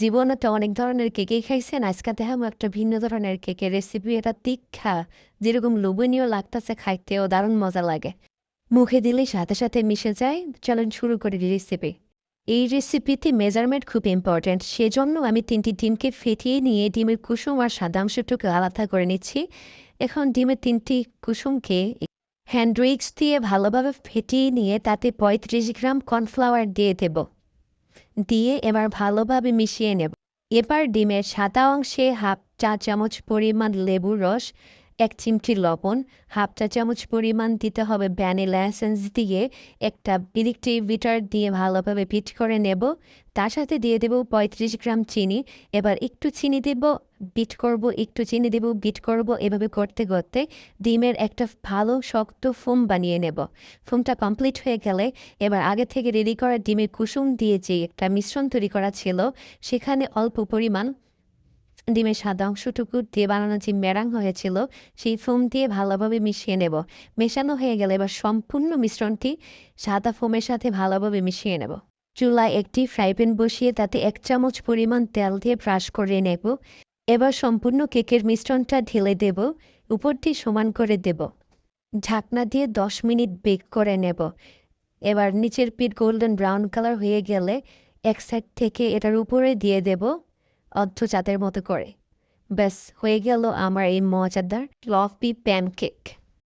জীবনে অনেক ধরনের কেকেই খাইছেন। আজকে দেখাবো একটা ভিন্ন ধরনের কেকের রেসিপি এটা তীক্ষা, যেরকম লোভনীয় লাগতেছে খাইতেও দারুণ মজা লাগে। মুখে দিলে সাথে সাথে মিশে যায়। চলেন শুরু করি রেসিপি এই রেসিপিতে মেজারমেন্ট খুব ইম্পর্ট্যান্ট সেজন্য আমি তিনটি ডিমকে ফেটিয়ে নিয়ে ডিমের কুসুম আর সাদা অংশটুকু আলাদা করে নিচ্ছি। এখন ডিমের তিনটি কুসুমকে হ্যান্ড উইক্স দিয়ে ভালোভাবে ফেটিয়ে নিয়ে তাতে পঁয়ত্রিশ গ্রাম কর্নফ্লাওয়ার দিয়ে দেব। দিয়ে এবার ভালোভাবে মিশিয়ে নেব। এবার ডিমের সাদা অংশে হাফ চা চামচ পরিমাণ লেবুর রস এক চিমটি লবণ, হাফ চা চামচ পরিমাণ দিতে হবে ভ্যানিলা এসেন্স দিয়ে। একটা ইলেকট্রিক বিটার দিয়ে ভালোভাবে পিট করে নেব। তার সাথে দিয়ে দেব পঁয়ত্রিশ গ্রাম চিনি। এবার একটু চিনি দেব, বিট করব, একটু চিনি দেব, বিট করব। এভাবে করতে করতে ডিমের একটা ভালো শক্ত ফোম বানিয়ে নেব। ফোমটা কমপ্লিট হয়ে গেলে এবার আগে থেকে রেডি করা ডিমের কুসুম দিয়ে যে একটা মিশ্রণ তৈরি করা ছিল, সেখানে অল্প পরিমাণ ডিমের সাদা অংশটুকু দিয়ে বানানো যে মেরাং হয়েছিল, সেই ফোম দিয়ে ভালোভাবে মিশিয়ে নেব। মেশানো হয়ে গেলে এবার সম্পূর্ণ মিশ্রণটি সাদা ফোমের সাথে ভালোভাবে মিশিয়ে নেব। চুলায় একটি ফ্রাই প্যান বসিয়ে তাতে এক চামচ পরিমাণ তেল দিয়ে ব্রাশ করে নেব। এবার সম্পূর্ণ কেকের মিশ্রণটা ঢেলে দেব, উপরটি সমান করে দেব। ঢাকনা দিয়ে দশ মিনিট বেক করে নেব। এবার নিচের পিঠ গোল্ডেন ব্রাউন কালার হয়ে গেলে এক সাইড থেকে এটার উপরে দিয়ে দেব। অর্ধ চাঁদের মতো করে। ব্যাস হয়ে গেল আমার এই মজাদার ফ্লফি প্যানকেক